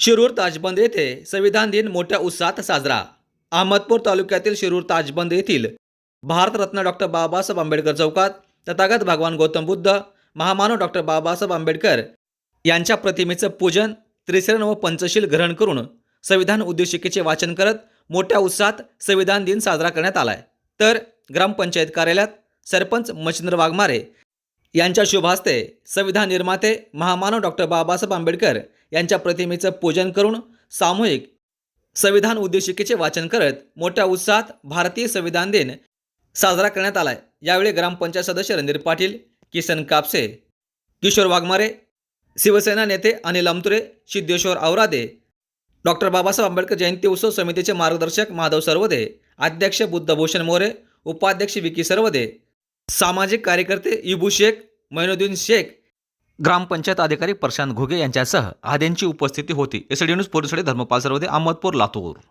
शिरूर ताजबंद येथे संविधान दिन मोठ्या उत्साहात साजरा. अहमदपूर तालुक्यातील शिरूर ताजबंद येथील भारतरत्न डॉक्टर बाबासाहेब आंबेडकर चौकात तथागत भगवान गौतम बुद्ध महामानव डॉक्टर बाबासाहेब आंबेडकर यांच्या प्रतिमेचं पूजन त्रिसरण व पंचशील ग्रहण करून संविधान उद्देशिकेचे वाचन करत मोठ्या उत्साहात संविधान दिन साजरा करण्यात आलाय. तर ग्रामपंचायत कार्यालयात सरपंच मच्छिंद्र वाघमारे यांच्या शुभ हस्ते संविधान निर्माते महामानव डॉक्टर बाबासाहेब आंबेडकर यांच्या प्रतिमेचं पूजन करून सामूहिक संविधान उद्देशिकेचे वाचन करत मोठ्या उत्साहात भारतीय संविधान दिन साजरा करण्यात आलाय. यावेळी ग्रामपंचायत सदस्य रणधीर पाटील किसन कापसे किशोर वाघमारे शिवसेना नेते अनिल अमतुरे सिद्धेश्वर औरादे डॉक्टर बाबासाहेब आंबेडकर जयंती उत्सव समितीचे मार्गदर्शक माधव सर्वदे अध्यक्ष बुद्धभूषण मोरे उपाध्यक्ष विकी सर्वदे सामाजिक कार्यकर्ते इबू शेख मैनुद्दीन शेख. ग्रामपंचायत अधिकारी प्रशांत घुगे यांच्यासह आद्यांची उपस्थिती होती. एसडी न्यूज पोलिसकडे धर्मपाल सर्वदे अहमदपूर लातूर.